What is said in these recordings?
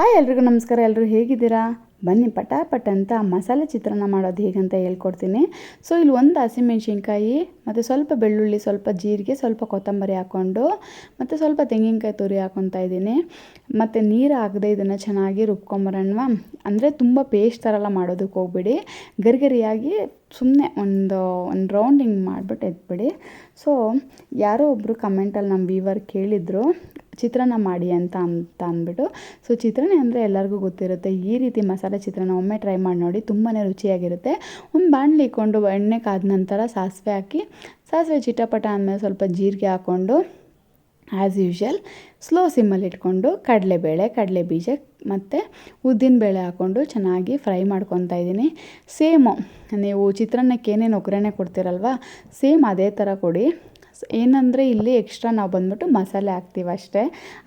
Hi ಎಲ್ರಿಗೂ ನಮಸ್ಕಾರ. ಎಲ್ಲರೂ ಹೇಗಿದ್ದೀರಾ? ಬನ್ನಿ ಪಟಾಪಟ್ ಅಂತ ಮಸಾಲೆ ಚಿತ್ರಾನ್ನ ಮಾಡೋದು ಹೇಗಂತ ಹೇಳ್ಕೊಡ್ತೀನಿ. ಸೊ, ಇಲ್ಲಿ ಒಂದು ಹಸಿಮೆಣ್ಸಿನ್ಕಾಯಿ, ಮತ್ತು ಸ್ವಲ್ಪ ಬೆಳ್ಳುಳ್ಳಿ, ಸ್ವಲ್ಪ ಜೀರಿಗೆ, ಸ್ವಲ್ಪ ಕೊತ್ತಂಬರಿ ಹಾಕ್ಕೊಂಡು, ಮತ್ತು ಸ್ವಲ್ಪ ತೆಂಗಿನಕಾಯಿ ತುರಿ ಹಾಕ್ಕೊತಾ ಇದ್ದೀನಿ. ಮತ್ತು ನೀರು ಹಾಕದೆ ಇದನ್ನು ಚೆನ್ನಾಗಿ ರುಬ್ಕೊಂಬರೋಣವಾ. ಅಂದರೆ ತುಂಬ ಪೇಸ್ಟ್ ಥರ ಎಲ್ಲ ಮಾಡೋದಕ್ಕೆ ಹೋಗ್ಬಿಡಿ. ಗರಿಗರಿಯಾಗಿ ಸುಮ್ಮನೆ ಒಂದು ಒಂದು ರೌಂಡ್ ಹಿಂಗೆ ಮಾಡಿಬಿಟ್ಟು ಎತ್ಬಿಡಿ. ಸೊ ಯಾರೋ ಒಬ್ಬರು ಕಮೆಂಟಲ್ಲಿ ನಮ್ಮ ವೀವರ್ ಕೇಳಿದರು, ಚಿತ್ರಾನ್ನ ಮಾಡಿ ಅಂತ ಅಂತ ಅಂದ್ಬಿಟ್ಟು. ಸೊ ಚಿತ್ರಾನ್ನ ಅಂದರೆ ಎಲ್ಲರಿಗೂ ಗೊತ್ತಿರುತ್ತೆ, ಈ ರೀತಿ ಮಸಾಲೆ ಚಿತ್ರಾನ್ನ ಒಮ್ಮೆ ಟ್ರೈ ಮಾಡಿ ನೋಡಿ ತುಂಬಾ ರುಚಿಯಾಗಿರುತ್ತೆ. ಒಂದು ಬಾಣಲಿ ಇಕ್ಕೊಂಡು ಎಣ್ಣೆ ಕಾದ ನಂತರ ಸಾಸಿವೆ ಹಾಕಿ, ಸಾಸಿವೆ ಚಿಟಪಟ ಅಂದಮೇಲೆ ಸ್ವಲ್ಪ ಜೀರಿಗೆ ಹಾಕ್ಕೊಂಡು ಆ್ಯಸ್ ಯೂಶ್ವಲ್ ಸ್ಲೋ ಸಿಮ್ಮಲ್ಲಿ ಇಟ್ಕೊಂಡು ಕಡಲೆಬೇಳೆ ಕಡಲೆ ಬೀಜ ಮತ್ತು ಉದ್ದಿನಬೇಳೆ ಹಾಕ್ಕೊಂಡು ಚೆನ್ನಾಗಿ ಫ್ರೈ ಮಾಡ್ಕೊತಾ ಇದ್ದೀನಿ. ಸೇಮು ನೀವು ಚಿತ್ರಾನ್ನಕ್ಕೆ ಏನೇನು ಒಗ್ಗರಣೆ ಕೊಡ್ತೀರಲ್ವ ಸೇಮ್ ಅದೇ ಥರ ಕೊಡಿ. ಏನಂದರೆ ಇಲ್ಲಿ ಎಕ್ಸ್ಟ್ರಾ ನಾವು ಬಂದ್ಬಿಟ್ಟು ಮಸಾಲೆ ಹಾಕ್ತೀವಿ ಅಷ್ಟೇ.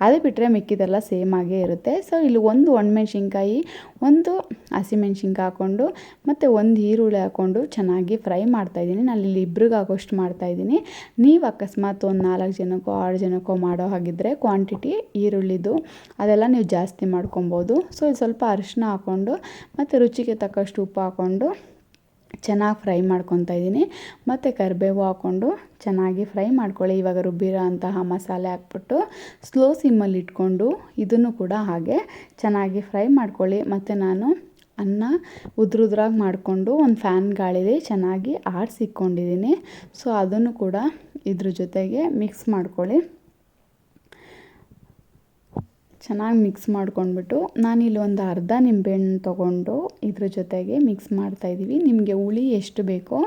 ಅದು ಬಿಟ್ಟರೆ ಮಿಕ್ಕಿದೆಲ್ಲ ಸೇಮ್ ಆಗೇ ಇರುತ್ತೆ. ಸೊ ಇಲ್ಲಿ ಒಂದು ಒಣಮೆಣ್ಸಿನ್ಕಾಯಿ, ಒಂದು ಹಸಿಮೆಣ್ಸಿನ್ಕಾಯಿ ಹಾಕ್ಕೊಂಡು, ಮತ್ತು ಒಂದು ಈರುಳ್ಳಿ ಹಾಕ್ಕೊಂಡು ಚೆನ್ನಾಗಿ ಫ್ರೈ ಮಾಡ್ತಾಯಿದ್ದೀನಿ ನಾನು ಇಲ್ಲಿ ಇಬ್ರಿಗೆ ಆಗೋಷ್ಟು ಮಾಡ್ತಾಯಿದ್ದೀನಿ ನೀವು ಅಕಸ್ಮಾತ್ ಒಂದು ನಾಲ್ಕು ಜನಕ್ಕೋ, ಆರು ಜನಕ್ಕೋ ಮಾಡೋ ಹಾಗಿದ್ದರೆ ಕ್ವಾಂಟಿಟಿ ಈರುಳ್ಳಿದು ಅದೆಲ್ಲ ನೀವು ಜಾಸ್ತಿ ಮಾಡ್ಕೊಬೋದು. ಸೊ ಇದು ಸ್ವಲ್ಪ ಅರಿಶಿನ ಹಾಕ್ಕೊಂಡು ಮತ್ತು ರುಚಿಗೆ ತಕ್ಕಷ್ಟು ಉಪ್ಪು ಹಾಕ್ಕೊಂಡು ಚೆನ್ನಾಗಿ ಫ್ರೈ ಮಾಡ್ಕೊತಾ ಇದ್ದೀನಿ. ಮತ್ತು ಕರಿಬೇವು ಹಾಕ್ಕೊಂಡು ಚೆನ್ನಾಗಿ ಫ್ರೈ ಮಾಡ್ಕೊಳ್ಳಿ. ಇವಾಗ ರುಬ್ಬಿರೋ ಅಂತಹ ಮಸಾಲೆ ಹಾಕ್ಬಿಟ್ಟು ಸ್ಲೋ ಸಿಮ್ಮಲ್ಲಿ ಇಟ್ಕೊಂಡು ಇದನ್ನು ಕೂಡ ಹಾಗೆ ಚೆನ್ನಾಗಿ ಫ್ರೈ ಮಾಡ್ಕೊಳ್ಳಿ. ಮತ್ತು ನಾನು ಅನ್ನ ಉದ್ರುದ್ರಾಗಿ ಮಾಡಿಕೊಂಡು ಒಂದು ಫ್ಯಾನ್ ಗಾಳಿಲಿ ಚೆನ್ನಾಗಿ ಆಡಿಸಿಕ್ಕೊಂಡಿದ್ದೀನಿ ಸೊ ಅದನ್ನು ಕೂಡ ಇದ್ರ ಜೊತೆಗೆ ಮಿಕ್ಸ್ ಮಾಡ್ಕೊಳ್ಳಿ. ಚೆನ್ನಾಗಿ ಮಿಕ್ಸ್ ಮಾಡ್ಕೊಂಡ್ಬಿಟ್ಟು ನಾನಿಲ್ಲಿ ಒಂದು ಅರ್ಧ ನಿಂಬೆಹಣ್ಣು ತೊಗೊಂಡು ಇದ್ರ ಜೊತೆಗೆ ಮಿಕ್ಸ್ ಮಾಡ್ತಾಯಿದ್ದೀವಿ ನಿಮಗೆ ಹುಳಿ ಎಷ್ಟು ಬೇಕೋ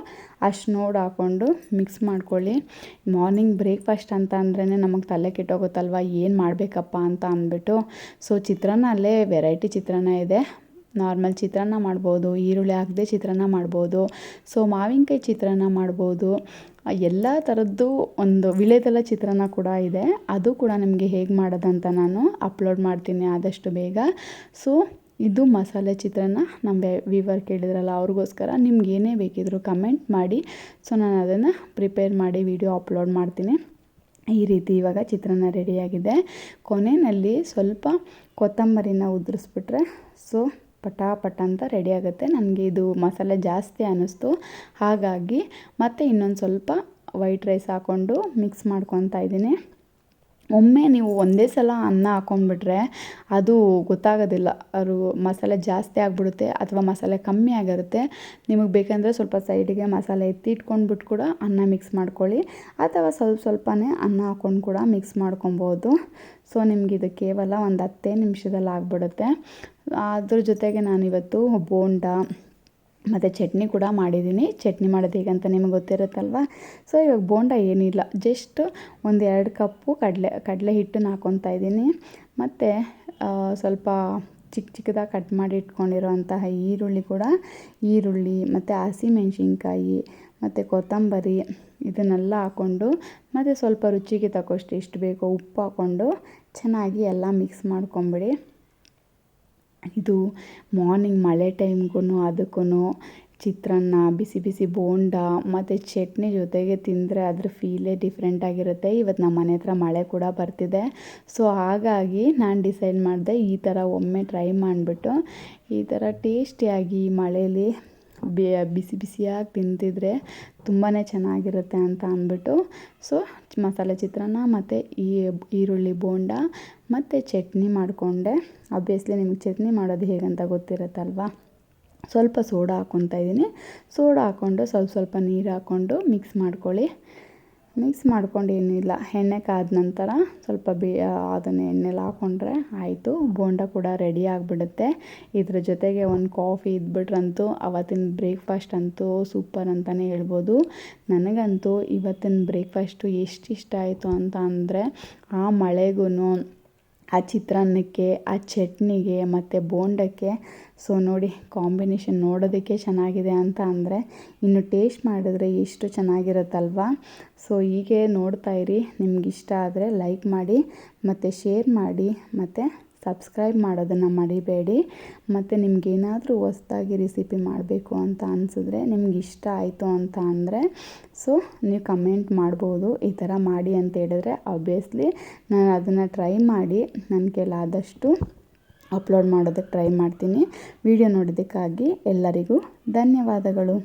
ಅಷ್ಟು ನೋಡಿ ಹಾಕ್ಕೊಂಡು ಮಿಕ್ಸ್ ಮಾಡ್ಕೊಳ್ಳಿ. ಮಾರ್ನಿಂಗ್ ಬ್ರೇಕ್ಫಾಸ್ಟ್ ಅಂತ ಅಂದ್ರೇ ನಮಗೆ ತಲೆ ಕೆಟ್ಟೋಗುತ್ತಲ್ವ? ಏನು ಮಾಡಬೇಕಪ್ಪ ಅಂತ ಅಂದ್ಬಿಟ್ಟು. ಸೊ ಚಿತ್ರಾನ್ನ ಅಲ್ಲೇ ವೆರೈಟಿ ಚಿತ್ರಾನ್ನ ಇದೆ. ನಾರ್ಮಲ್ ಚಿತ್ರಾನ್ನ ಮಾಡ್ಬೋದು, ಈರುಳ್ಳಿ ಹಾಕದೆ ಚಿತ್ರಾನ್ನ ಮಾಡ್ಬೋದು, ಸೊ ಮಾವಿನಕಾಯಿ ಚಿತ್ರಾನ್ನ ಮಾಡ್ಬೋದು ಎಲ್ಲ ಥರದ್ದು ಒಂದು ವಿಳೆದೆಲ್ಲ ಚಿತ್ರಾನ್ನ ಕೂಡ ಇದೆ. ಅದು ಕೂಡ ನಿಮಗೆ ಹೇಗೆ ಮಾಡೋದಂತ ನಾನು ಅಪ್ಲೋಡ್ ಮಾಡ್ತೀನಿ ಆದಷ್ಟು ಬೇಗ. ಸೊ ಇದು ಮಸಾಲೆ ಚಿತ್ರಾನ್ನ. ನಮ್ಮ ವಿವರ್ ಕೇಳಿದ್ರಲ್ಲ ಅವ್ರಿಗೋಸ್ಕರ ನಿಮ್ಗೆ ಏನೇ ಬೇಕಿದ್ರು ಕಮೆಂಟ್ ಮಾಡಿ. ಸೊ ನಾನು ಅದನ್ನು ಪ್ರಿಪೇರ್ ಮಾಡಿ ವಿಡಿಯೋ ಅಪ್ಲೋಡ್ ಮಾಡ್ತೀನಿ. ಈ ರೀತಿ ಇವಾಗ ಚಿತ್ರಾನ್ನ ರೆಡಿಯಾಗಿದೆ. ಕೊನೆಯಲ್ಲಿ ಸ್ವಲ್ಪ ಕೊತ್ತಂಬರಿನ ಉದುರಿಸ್ಬಿಟ್ರೆ, ಸೊ ಪಟಾಪಟ ಅಂತ ರೆಡಿ ಆಗುತ್ತೆ. ನನಗೆ ಇದು ಮಸಾಲೆ ಜಾಸ್ತಿ ಅನ್ನಿಸ್ತು ಹಾಗಾಗಿ ಮತ್ತೆ ಇನ್ನೊಂದು ಸ್ವಲ್ಪ ವೈಟ್ ರೈಸ್ ಹಾಕ್ಕೊಂಡು ಮಿಕ್ಸ್ ಮಾಡ್ಕೊತಾ ಇದ್ದೀನಿ. ಒಮ್ಮೆ ನೀವು ಒಂದೇ ಸಲ ಅನ್ನ ಹಾಕೊಂಡ್ಬಿಟ್ರೆ ಅದು ಗೊತ್ತಾಗೋದಿಲ್ಲ. ಅದು ಮಸಾಲೆ ಜಾಸ್ತಿ ಆಗಿಬಿಡುತ್ತೆ ಅಥವಾ ಮಸಾಲೆ ಕಮ್ಮಿ ಆಗಿರುತ್ತೆ. ನಿಮಗೆ ಬೇಕಂದರೆ ಸ್ವಲ್ಪ ಸೈಡಿಗೆ ಮಸಾಲೆ ಎತ್ತಿ ಇಟ್ಕೊಂಡ್ಬಿಟ್ಟು ಕೂಡ ಅನ್ನ ಮಿಕ್ಸ್ ಮಾಡ್ಕೊಳ್ಳಿ. ಅಥವಾ ಸ್ವಲ್ಪ ಸ್ವಲ್ಪನೇ ಅನ್ನ ಹಾಕ್ಕೊಂಡು ಕೂಡ ಮಿಕ್ಸ್ ಮಾಡ್ಕೊಬೋದು. ಸೊ ನಿಮಗಿದು ಕೇವಲ ಒಂದು ಹತ್ತೇ ನಿಮಿಷದಲ್ಲಿ ಆಗಿಬಿಡುತ್ತೆ. ಅದ್ರ ಜೊತೆಗೆ ನಾನಿವತ್ತು ಬೋಂಡ ಮತ್ತು ಚಟ್ನಿ ಕೂಡ ಮಾಡಿದ್ದೀನಿ. ಚಟ್ನಿ ಮಾಡೋದು ಹೇಗಂತ ನಿಮಗೆ ಗೊತ್ತಿರುತ್ತಲ್ವ? ಸೊ ಇವಾಗ ಬೋಂಡ ಏನಿಲ್ಲ. ಜಸ್ಟ್ ಒಂದು ಎರಡು ಕಪ್ಪು ಕಡಲೆ ಕಡಲೆ ಹಿಟ್ಟನ್ನ ಹಾಕ್ಕೊತಾ ಇದ್ದೀನಿ. ಮತ್ತು ಸ್ವಲ್ಪ ಚಿಕ್ಕ ಚಿಕ್ಕದಾಗಿ ಕಟ್ ಮಾಡಿ ಇಟ್ಕೊಂಡಿರೋಂತಹ ಈರುಳ್ಳಿ ಕೂಡ. ಈರುಳ್ಳಿ, ಮತ್ತು ಹಸಿಮೆಣ್ಸಿನ್ಕಾಯಿ, ಮತ್ತು ಕೊತ್ತಂಬರಿ ಇದನ್ನೆಲ್ಲ ಹಾಕ್ಕೊಂಡು ಮತ್ತು ಸ್ವಲ್ಪ ರುಚಿಗೆ ತಕ್ಕಷ್ಟು ಎಷ್ಟು ಬೇಕೋ ಉಪ್ಪು ಹಾಕ್ಕೊಂಡು ಚೆನ್ನಾಗಿ ಎಲ್ಲ ಮಿಕ್ಸ್ ಮಾಡ್ಕೊಂಬಿಡಿ. ಇದು ಮಾರ್ನಿಂಗ್ ಮಳೆ ಟೈಮ್ಗೂ ಅದಕ್ಕೂ ಚಿತ್ರಾನ್ನ, ಬಿಸಿ ಬಿಸಿ ಬೋಂಡ, ಮತ್ತು ಚಟ್ನಿ ಜೊತೆಗೆ ತಿಂದರೆ ಅದ್ರ ಫೀಲೇ ಡಿಫ್ರೆಂಟಾಗಿರುತ್ತೆ ಇವತ್ತು ನಮ್ಮ ಮನೆ ಹತ್ರ ಮಳೆ ಕೂಡ ಬರ್ತಿದೆ. ಸೊ ಹಾಗಾಗಿ ನಾನು ಡಿಸೈಡ್ ಮಾಡಿದೆ ಈ ಥರ ಒಮ್ಮೆ ಟ್ರೈ ಮಾಡಿಬಿಟ್ಟು ಈ ಥರ ಟೇಸ್ಟಿಯಾಗಿ ಮಳೇಲಿ ಬಿಸಿ ಬಿಸಿಯಾಗಿ ತಿಂತಿದ್ರೆ ತುಂಬಾ ಚೆನ್ನಾಗಿರುತ್ತೆ ಅಂತ ಅಂದ್ಬಿಟ್ಟು. ಸೊ ಮಸಾಲೆ ಚಿತ್ರಾನ್ನ ಮತ್ತು ಈ ಈರುಳ್ಳಿ ಬೋಂಡ ಮತ್ತು ಚಟ್ನಿ ಮಾಡಿಕೊಂಡೆ. ಆಬ್ವಿಯಸ್ಲಿ ನಿಮಗೆ ಚಟ್ನಿ ಮಾಡೋದು ಹೇಗಂತ ಗೊತ್ತಿರುತ್ತಲ್ವ? ಸ್ವಲ್ಪ ಸೋಡಾ ಹಾಕ್ಕೊತಾ ಇದ್ದೀನಿ. ಸೋಡಾ ಹಾಕ್ಕೊಂಡು ಸ್ವಲ್ಪ ಸ್ವಲ್ಪ ನೀರು ಹಾಕ್ಕೊಂಡು ಮಿಕ್ಸ್ ಮಾಡ್ಕೊಳ್ಳಿ. ಮಿಕ್ಸ್ ಮಾಡ್ಕೊಂಡು ಏನಿಲ್ಲ, ಎಣ್ಣೆ ಕಾದ ನಂತರ ಸ್ವಲ್ಪ ಬೇ ಅದನ್ನು ಎಣ್ಣೆಲಿ ಹಾಕ್ಕೊಂಡ್ರೆ ಆಯಿತು. ಬೋಂಡ ಕೂಡ ರೆಡಿ ಆಗಿಬಿಡುತ್ತೆ. ಇದ್ರ ಜೊತೆಗೆ ಒಂದು ಕಾಫಿ ಇದ್ಬಿಟ್ರಂತೂ, ಅವತ್ತಿನ ಬ್ರೇಕ್ಫಾಸ್ಟ್ ಅಂತೂ ಸೂಪರ್ ಅಂತಲೇ ಹೇಳ್ಬೋದು. ನನಗಂತೂ ಇವತ್ತಿನ ಬ್ರೇಕ್ಫಾಸ್ಟು ಎಷ್ಟು ಇಷ್ಟ ಆಯಿತು ಅಂತ ಅಂದರೆ, ಆ ಮಳೆಗೂ ಆ ಚಿತ್ರಾನ್ನಕ್ಕೆ, ಆ ಚಟ್ನಿಗೆ ಮತ್ತು ಬೋಂಡಕ್ಕೆ. ಸೊ ನೋಡಿ ಕಾಂಬಿನೇಷನ್ ನೋಡೋದಕ್ಕೆ ಚೆನ್ನಾಗಿದೆ ಅಂತ ಅಂದರೆ, ಇನ್ನು ಟೇಸ್ಟ್ ಮಾಡಿದ್ರೆ ಎಷ್ಟು ಚೆನ್ನಾಗಿರುತ್ತಲ್ವ? ಸೊ ಹೀಗೆ ನೋಡ್ತಾ ಇರಿ. ನಿಮ್ಗೆ ಆದರೆ ಲೈಕ್ ಮಾಡಿ, ಮತ್ತು ಶೇರ್ ಮಾಡಿ, ಮತ್ತು ಸಬ್ಸ್ಕ್ರೈಬ್ ಮಾಡೋದನ್ನು ಮರಿಬೇಡಿ. ಮತ್ತು ನಿಮಗೇನಾದರೂ ಹೊಸ್ದಾಗಿ ರೆಸಿಪಿ ಮಾಡಬೇಕು ಅಂತ ಅನಿಸಿದ್ರೆ ನಿಮ್ಗೆ ಇಷ್ಟ ಆಯಿತು ಅಂತ ಅಂದರೆ ಸೊ ನೀವು ಕಮೆಂಟ್ ಮಾಡ್ಬೋದು. ಈ ಥರ ಮಾಡಿ ಅಂತ ಹೇಳಿದ್ರೆ ಆಬ್ವಿಯಸ್ಲಿ ನಾನು ಅದನ್ನು ಟ್ರೈ ಮಾಡಿ ನನ್ನ ಕೈಲಾದಷ್ಟು ಅಪ್ಲೋಡ್ ಮಾಡೋದಕ್ಕೆ ಟ್ರೈ ಮಾಡ್ತೀನಿ. ವಿಡಿಯೋ ನೋಡೋದಕ್ಕಾಗಿ ಎಲ್ಲರಿಗೂ ಧನ್ಯವಾದಗಳು.